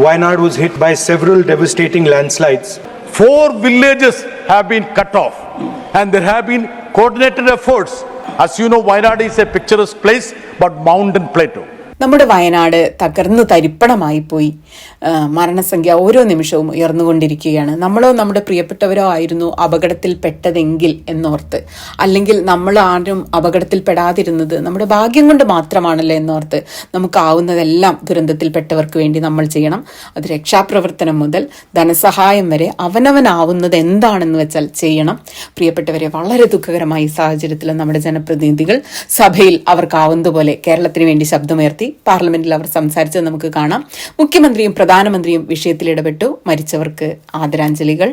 Wayanad was hit by several devastating landslides. Four villages have been cut off, and there have been coordinated efforts. As you know, Wayanad is a picturesque place, but mountain plateau. നമ്മുടെ വയനാട് തകർന്നു തരിപ്പണമായി പോയി. മരണസംഖ്യ ഓരോ നിമിഷവും ഉയർന്നുകൊണ്ടിരിക്കുകയാണ്. നമ്മളോ നമ്മുടെ പ്രിയപ്പെട്ടവരോ ആയിരുന്നു അപകടത്തിൽ പെട്ടതെങ്കിൽ എന്നോർത്ത്. അല്ലെങ്കിൽ നമ്മൾ ആരും അപകടത്തിൽ പെടാതിരുന്നത് നമ്മുടെ ഭാഗ്യം കൊണ്ട് മാത്രമാണല്ലോ എന്നോർത്ത്. നമുക്കാവുന്നതെല്ലാം ദുരന്തത്തിൽപ്പെട്ടവർക്ക് വേണ്ടി നമ്മൾ ചെയ്യണം. അത് രക്ഷാപ്രവർത്തനം മുതൽ ധനസഹായം വരെ അവനവനാവുന്നത് എന്താണെന്ന് വെച്ചാൽ ചെയ്യണം. പ്രിയപ്പെട്ടവരെ വളരെ ദുഃഖകരമായ ഈ സാഹചര്യത്തിൽ നമ്മുടെ ജനപ്രതിനിധികൾ സഭയിൽ അവർക്കാവുന്നതുപോലെ കേരളത്തിന് വേണ്ടി ശബ്ദമുയർത്തി പാർലമെന്റിൽ അവർ സംസാരിച്ചത് നമുക്ക് കാണാം മുഖ്യമന്ത്രിയും പ്രധാനമന്ത്രിയും വിഷയത്തിൽ ഇടപെട്ടു മരിച്ചവർക്ക് ആദരാഞ്ജലികൾ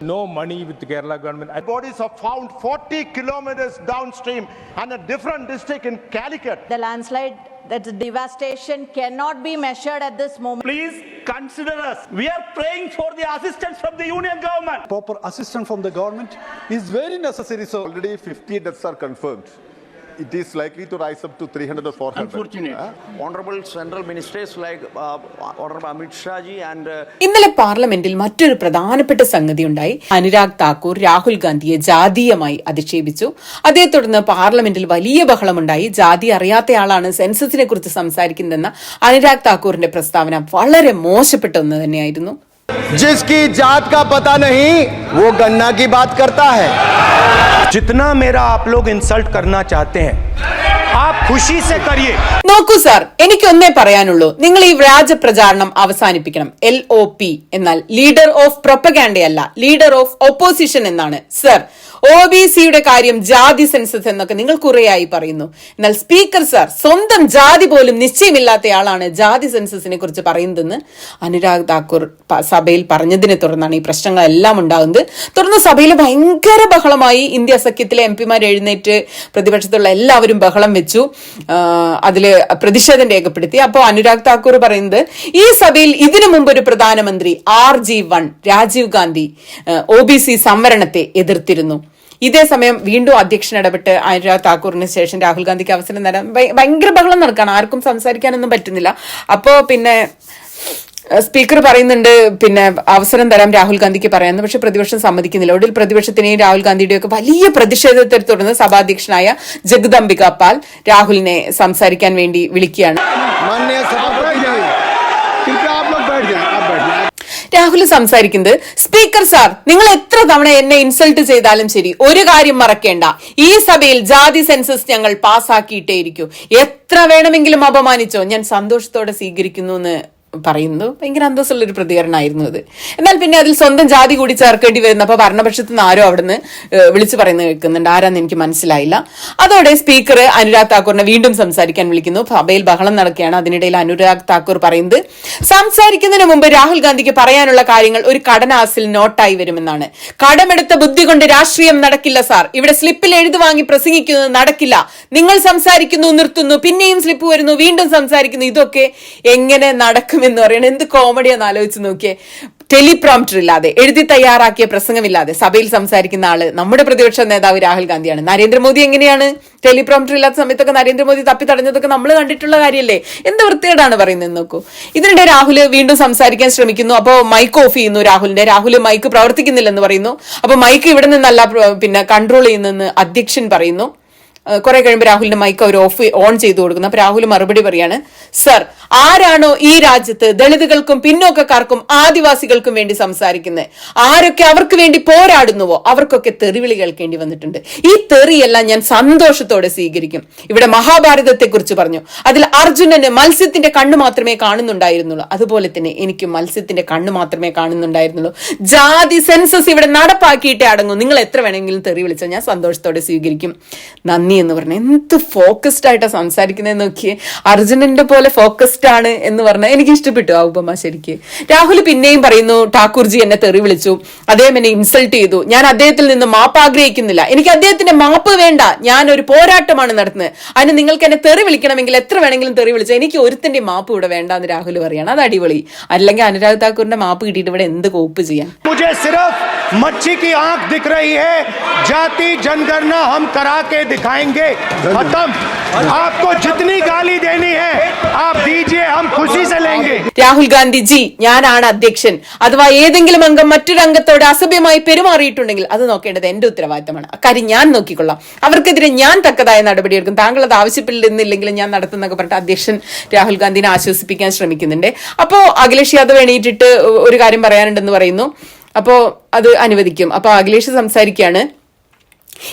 No money with the Kerala government. Bodies are found 40 kilometers downstream and a different district in Calicut. The landslide that the devastation cannot be measured at this moment. Please consider us. We are praying for the assistance from the union government. Proper assistance from the government is very necessary. So already 50 deaths are confirmed. It is likely to rise up to 300 or 400. Unfortunate. honorable central ministers like uh, honorable Amit Shah ji and uh, ഇന്നലെ പാർലമെന്റിൽ മറ്റൊരു പ്രധാനപ്പെട്ട സംഗതി ഉണ്ടായി അനുരാഗ് താക്കൂർ രാഹുൽ ഗാന്ധിയെ ജാതീയമായി അധിക്ഷേപിച്ചു. അതേ തുടർന്ന് പാർലമെന്റിൽ വലിയ ബഹളമുണ്ടായി. ജാതി അറിയാത്തയാളാണ് സെൻസസിനെ കുറിച്ച് സംസാരിക്കുന്നതെന്ന അനുരാഗ് താക്കൂറിന്റെ പ്രസ്താവന വളരെ മോശപ്പെട്ട ഒന്ന് തന്നെയായിരുന്നു. जिसकी जात का पता नहीं वो गन्ना की बात करता है जितना मेरा आप लोग इंसल्ट करना चाहते हैं आप खुशी से करिए നോക്കൂ സാർ എനിക്കൊന്നേ പറയാനുള്ളൂ നിങ്ങൾ ഈ വ്യാജ പ്രചാരണം അവസാനിപ്പിക്കണം എൽ ഒ പി എന്നാൽ ലീഡർ ഓഫ് പ്രൊപ്പഗാൻഡയല്ല ലീഡർ ഓഫ് ഒപ്പോസിഷൻ എന്നാണ് സർ ഒ ബി സിയുടെ കാര്യം ജാതി സെൻസസ് എന്നൊക്കെ നിങ്ങൾ കുറേയായി പറയുന്നു. എന്നാൽ സ്പീക്കർ സാർ സ്വന്തം ജാതി പോലും നിശ്ചയമില്ലാത്തയാളാണ് ജാതി സെൻസസിനെ കുറിച്ച് പറയുന്നതെന്ന് അനുരാഗ് താക്കൂർ സഭയിൽ പറഞ്ഞതിനെ തുടർന്നാണ് ഈ പ്രശ്നങ്ങളെല്ലാം ഉണ്ടാകുന്നത്. തുടർന്ന് സഭയിൽ ഭയങ്കര ബഹളമായി ഇന്ത്യ സഖ്യത്തിലെ എം പിമാർ എഴുന്നേറ്റ് പ്രതിപക്ഷത്തുള്ള എല്ലാവരും ബഹളം വെച്ചു. അതിൽ പ്രതിഷേധം രേഖപ്പെടുത്തി. അപ്പോൾ അനുരാഗ് താക്കൂർ പറയുന്നത് ഈ സഭയിൽ ഇതിനു മുമ്പ് ഒരു പ്രധാനമന്ത്രി R G one Rajiv Gandhi O B C സംവരണത്തെ എതിർത്തിരുന്നു. ഇതേ സമയം വീണ്ടും അധ്യക്ഷൻ ഇടപെട്ട് അനുരാഗ് താക്കൂറിന് ശേഷം രാഹുൽ ഗാന്ധിക്ക് അവസരം തരാൻ ഭയ- ഭയങ്കര ബഹളം നടക്കുകയാണ് ആർക്കും സംസാരിക്കാനൊന്നും പറ്റുന്നില്ല. അപ്പോ പിന്നെ സ്പീക്കർ പറയുന്നുണ്ട് പിന്നെ അവസരം തരാം രാഹുൽ ഗാന്ധിക്ക് പറയാമെന്ന് പക്ഷെ പ്രതിപക്ഷം സമ്മതിക്കുന്നില്ല. ഒടുവിൽ പ്രതിപക്ഷത്തിനെയും രാഹുൽ ഗാന്ധിയുടെയും ഒക്കെ വലിയ പ്രതിഷേധത്തെ തുടർന്ന് സഭാധ്യക്ഷനായ ജഗദംബിക പാൽ രാഹുലിനെ സംസാരിക്കാൻ വേണ്ടി വിളിക്കുകയാണ്. രാഹുൽ സംസാരിക്കുന്നത് സ്പീക്കർ സാർ നിങ്ങൾ എത്ര തവണ എന്നെ ഇൻസൾട്ട് ചെയ്താലും ശരി ഒരു കാര്യം മറക്കേണ്ട. ഈ സഭയിൽ ജാതി സെൻസസ് ഞങ്ങൾ പാസ്സാക്കിയിട്ടേയിരിക്കൂ എത്ര വേണമെങ്കിലും അപമാനിച്ചോ? ഞാൻ സന്തോഷത്തോടെ സ്വീകരിക്കുന്നു എന്ന് പറയുന്നു. ഭയങ്കര അന്തസ്സുള്ള ഒരു പ്രതികരണമായിരുന്നു അത്. എന്നാൽ പിന്നെ അതിൽ സ്വന്തം ജാതി കൂടി ചേർക്കേണ്ടി വരുന്നു. അപ്പൊ ഭരണപക്ഷത്ത് നിന്ന് ആരോ അവിടുന്ന് വിളിച്ചു പറയുന്നത് കേൾക്കുന്നുണ്ട്. ആരാന്ന് എനിക്ക് മനസ്സിലായില്ല. അതോടെ സ്പീക്കർ അനുരാഗ് താക്കൂറിനെ വീണ്ടും സംസാരിക്കാൻ വിളിക്കുന്നു. സഭയിൽ ബഹളം നടക്കുകയാണ്. അതിനിടയിൽ അനുരാഗ് താക്കൂർ പറയുന്നത് സംസാരിക്കുന്നതിന് മുമ്പ് രാഹുൽ ഗാന്ധിക്ക് പറയാനുള്ള കാര്യങ്ങൾ ഒരു കടനാസിൽ നോട്ടായി വരുമെന്നാണ്. കടമെടുത്ത ബുദ്ധി കൊണ്ട് രാഷ്ട്രീയം നടക്കില്ല സാർ. ഇവിടെ സ്ലിപ്പിൽ എഴുതി വാങ്ങി പ്രസംഗിക്കുന്നത് നടക്കില്ല. നിങ്ങൾ സംസാരിക്കുന്നു നിർത്തുന്നു പിന്നെയും സ്ലിപ്പ് വരുന്നു വീണ്ടും സംസാരിക്കുന്നു. ഇതൊക്കെ എങ്ങനെ നടക്കുമെന്ന് പറയണം എന്ത് കോമഡിയാന്ന് ആലോചിച്ച് നോക്കിയേ. ടെലിപ്രോംപ്റ്റർ ഇല്ലാതെ എഴുതി തയ്യാറാക്കിയ പ്രസംഗമില്ലാതെ സഭയിൽ സംസാരിക്കുന്ന ആൾ നമ്മുടെ പ്രതിപക്ഷ നേതാവ് രാഹുൽ ഗാന്ധിയാണ്. നരേന്ദ്രമോദി എങ്ങനെയാണ്? ടെലിപ്രോംപ്റ്റർ ഇല്ലാത്ത സമയത്തൊക്കെ നരേന്ദ്രമോദി തപ്പി തടഞ്ഞതൊക്കെ നമ്മൾ കണ്ടിട്ടുള്ള കാര്യമല്ലേ എന്ത് വൃത്തികേടാണ് പറയുന്നത് നോക്കൂ. ഇതിനിടെ രാഹുൽ വീണ്ടും സംസാരിക്കാൻ ശ്രമിക്കുന്നു. അപ്പോൾ മൈക്ക് ഓഫ് ചെയ്യുന്നു രാഹുലിന്റെ. രാഹുൽ മൈക്ക് പ്രവർത്തിക്കുന്നില്ലെന്ന് പറയുന്നു. അപ്പോൾ മൈക്ക് ഇവിടെ നിന്നല്ല പിന്നെ കൺട്രോൾ ചെയ്യുന്നെന്ന് അധ്യക്ഷൻ പറയുന്നു. കുറെ കഴിയുമ്പോൾ രാഹുലിന്റെ മൈക്ക് അവർ ഓഫ് ഓൺ ചെയ്തു കൊടുക്കുന്നു. അപ്പൊ രാഹുൽ മറുപടി പറയാണ് സർ ആരാണോ ഈ രാജ്യത്ത് ദളിതുകൾക്കും പിന്നോക്കക്കാർക്കും ആദിവാസികൾക്കും വേണ്ടി സംസാരിക്കുന്നത് ആരൊക്കെ അവർക്ക് വേണ്ടി പോരാടുന്നുവോ? അവർക്കൊക്കെ തെറിവിളി കേൾക്കേണ്ടി വന്നിട്ടുണ്ട്. ഈ തെറിയെല്ലാം ഞാൻ സന്തോഷത്തോടെ സ്വീകരിക്കും. ഇവിടെ മഹാഭാരതത്തെ കുറിച്ച് പറഞ്ഞു. അതിൽ അർജുനന് മത്സ്യത്തിന്റെ കണ്ണു മാത്രമേ കാണുന്നുണ്ടായിരുന്നുള്ളൂ. അതുപോലെ തന്നെ എനിക്ക് മത്സ്യത്തിന്റെ കണ്ണു മാത്രമേ കാണുന്നുണ്ടായിരുന്നുള്ളൂ. ജാതി സെൻസസ് ഇവിടെ നടപ്പാക്കിയിട്ടേ അടങ്ങും. നിങ്ങൾ എത്ര വേണമെങ്കിലും തെറി വിളിച്ചാൽ ഞാൻ സന്തോഷത്തോടെ സ്വീകരിക്കും. നന്ദി. ധോണി എന്ന് പറഞ്ഞു എന്ത് ഫോക്കസ്ഡ് ആയിട്ടാ സംസാരിക്കുന്നത് നോക്കി അർജുനന്റെ പോലെ ഫോക്കസ്ഡ് ആണ് എന്ന് പറഞ്ഞാൽ എനിക്ക് ഇഷ്ടപ്പെട്ടു ആ ഉപമ ശരിക്ക്. രാഹുൽ പിന്നെയും പറയുന്നു ഠാക്കൂർജി എന്നെ തെറി വിളിച്ചു. അദ്ദേഹം എന്നെ ഇൻസൾട്ട് ചെയ്തു. ഞാൻ അദ്ദേഹത്തിൽ നിന്ന് മാപ്പ് ആഗ്രഹിക്കുന്നില്ല. എനിക്ക് അദ്ദേഹത്തിന്റെ മാപ്പ് വേണ്ട. ഞാൻ ഒരു പോരാട്ടമാണ് നടത്തുന്നത്. അതിന് നിങ്ങൾക്ക് എന്നെ തെറി വിളിക്കണമെങ്കിൽ എത്ര വേണമെങ്കിലും തെറി വിളിച്ചു എനിക്ക് ഒരുത്തിന്റെ മാപ്പ് ഇവിടെ വേണ്ട എന്ന് രാഹുൽ പറയണം. അത് അടിപൊളി. അല്ലെങ്കിൽ അനുരാഗ് താക്കൂറിന്റെ മാപ്പ് കിട്ടിയിട്ട് ഇവിടെ എന്ത് കോപ്പ് ചെയ്യാൻ? मच्छी की आंख दिख रही है जाति जनगणना हम करा के दिखाएंगे खत्म आपको जितनी गाली देनी है രാഹുൽ ഗാന്ധി ജി ഞാനാണ് അധ്യക്ഷൻ അഥവാ ഏതെങ്കിലും അംഗം മറ്റൊരു അംഗത്തോട് അസഭ്യമായി പെരുമാറിയിട്ടുണ്ടെങ്കിൽ അത് നോക്കേണ്ടത് എന്റെ ഉത്തരവാദിത്തമാണ് അക്കാര്യം ഞാൻ നോക്കിക്കൊള്ളാം അവർക്കെതിരെ ഞാൻ തക്കതായ നടപടിയെടുക്കും താങ്കൾ അത് ആവശ്യപ്പെടുന്നില്ലെങ്കിലും ഞാൻ നടത്തുന്നൊക്കെ പറഞ്ഞിട്ട് അധ്യക്ഷൻ രാഹുൽ ഗാന്ധിനെ ആശ്വസിപ്പിക്കാൻ ശ്രമിക്കുന്നുണ്ട് അപ്പോ അഖിലേഷ് യാദവ് എണീറ്റിട്ട് ഒരു കാര്യം പറയാനുണ്ടെന്ന് പറയുന്നു അപ്പോ അത് അനുവദിക്കും അപ്പൊ അഖിലേഷ് സംസാരിക്കുകയാണ്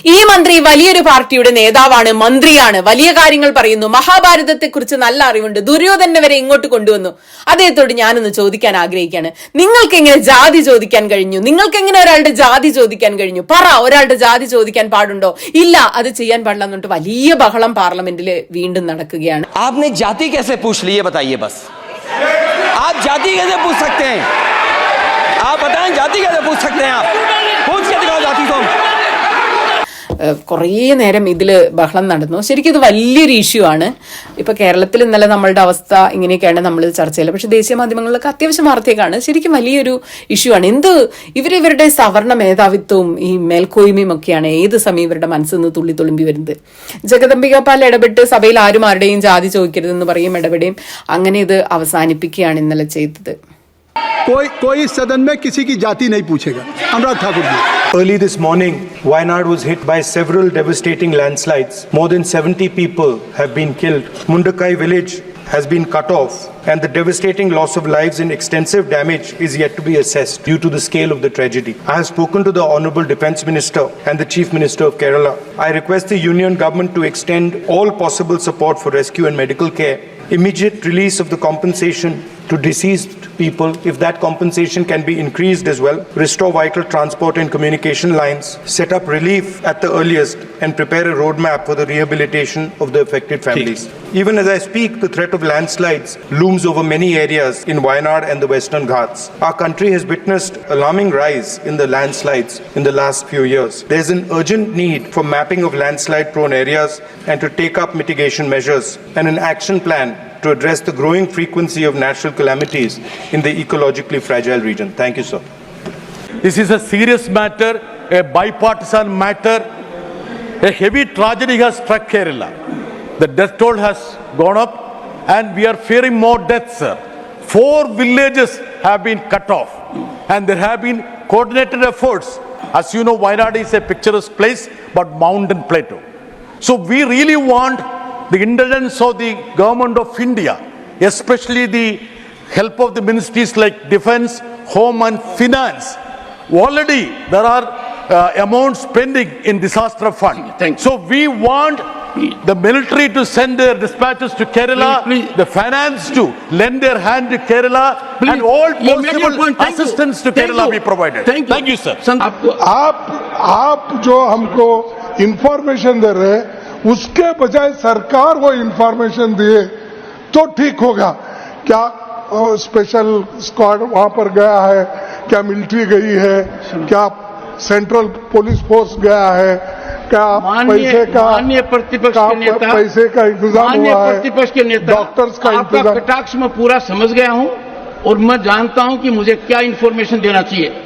ഈ മന്ത്രി വലിയൊരു പാർട്ടിയുടെ നേതാവാണ് മന്ത്രിയാണ് വലിയ കാര്യങ്ങൾ പറയുന്നു മഹാഭാരതത്തെ കുറിച്ച് നല്ല അറിവുണ്ട് ദുര്യോധനെ വരെ ഇങ്ങോട്ട് കൊണ്ടുവന്നു അദ്ദേഹത്തോട് ഞാനൊന്ന് ചോദിക്കാൻ ആഗ്രഹിക്കുകയാണ് നിങ്ങൾക്ക് എങ്ങനെ ജാതി ചോദിക്കാൻ കഴിഞ്ഞു നിങ്ങൾക്ക് എങ്ങനെ ഒരാളുടെ ജാതി ചോദിക്കാൻ കഴിഞ്ഞു പറ ഒരാളുടെ ജാതി ചോദിക്കാൻ പാടുണ്ടോ ഇല്ല അത് ചെയ്യാൻ പാടില്ല എന്നിട്ട് വലിയ ബഹളം പാർലമെന്റിൽ വീണ്ടും നടക്കുകയാണ് आपने जाति कैसे पूछ ली ये बताइए बस आप जाति कैसे पूछ सकते हैं आप बताएं जाति कैसे पूछ सकते हैं आप पूछ के दिखाओ जाति को ഏഹ് കുറേ നേരം ഇതിൽ ബഹളം നടന്നു ശരിക്കും ഇത് വലിയൊരു ഇഷ്യൂ ആണ് ഇപ്പൊ കേരളത്തിൽ ഇന്നലെ നമ്മളുടെ അവസ്ഥ ഇങ്ങനെയൊക്കെയാണ് നമ്മൾ ചർച്ച ചെയ്യല് പക്ഷെ ദേശീയ മാധ്യമങ്ങളിലൊക്കെ അത്യാവശ്യം വാർത്തയൊക്കെയാണ് ശരിക്കും വലിയൊരു ഇഷ്യൂ ആണ് എന്ത് ഇവർ ഇവരുടെ സവർണ മേധാവിത്വവും ഈ മേൽക്കോയ്മയും ഒക്കെയാണ് ഏത് സമയം ഇവരുടെ മനസ്സിൽ നിന്ന് തുള്ളി തുളുമ്പി വരുന്നത് ജഗദംബിക പാൽ ഇടപെട്ട് സഭയിൽ ആരും ആരുടെയും ജാതി ചോദിക്കരുതെന്ന് പറയും ഇടപെടുകയും അങ്ങനെ ഇത് അവസാനിപ്പിക്കുകയാണ് ഇന്നലെ ചെയ്തത് कोई कोई सदन में किसी की जाति नहीं पूछेगा Anurag Thakur ji Early this morning, Wayanad was hit by several devastating landslides. More than 70 people have been killed. Mundakai village has been cut off, and the devastating loss of lives and extensive damage is yet to be assessed due to the scale of the tragedy. I have spoken to the Honorable Defence Minister and the Chief Minister of Kerala. I request the Union Government to extend all possible support for rescue and medical care, immediate release of the compensation to deceased people, if that compensation can be increased as well, restore vital transport and communication lines, set up relief at the earliest, and prepare a roadmap for the rehabilitation of the affected families. Even as I speak, the threat of landslides looms over many areas in Wayanad and the Western Ghats. Our country has witnessed alarming rise in the landslides in the last few years. There is an urgent need for mapping of landslide prone areas and to take up mitigation measures and an action plan to address the growing frequency of natural calamities in the ecologically fragile region. Thank you, sir. This is a serious matter, a bipartisan matter. A heavy tragedy has struck Kerala. The death toll has gone up and we are fearing more deaths, sir. Four villages have been cut off and there have been coordinated efforts. As you know, Wayanad is a picturesque place but mountain plateau. So we really want the indulgence of the government of India, especially the help of the ministries like defense, home and finance. Already there are uh, amounts pending in disaster fund. Thank you. So we want the military to send their dispatches to Kerala, Please, please. the finance to lend their hand to Kerala Please, and all you made your possible point. Thank you. assistance to Thank Kerala you. be provided. Thank you. Thank you, sir. संत- आपको आप आप जो हमको information दे रहे हैं उसके बजाय सरकार वो इंफॉर्मेशन दिए तो ठीक होगा क्या स्पेशल स्क्वाड वहाँ पर गया है? क्या मिलिट्री गई है? क्या सेंट्रल पुलिस फोर्स गया है? क्या पैसे का प्रतिपक्ष का के नेता पैसे का इंतज़ाम हुआ है? प्रतिपक्ष के नेता डॉक्टर्स का इंतज़ाम कटाक्ष मैं पूरा समझ गया हूँ और मैं जानता हूँ कि मुझे क्या इंफॉर्मेशन देना चाहिए।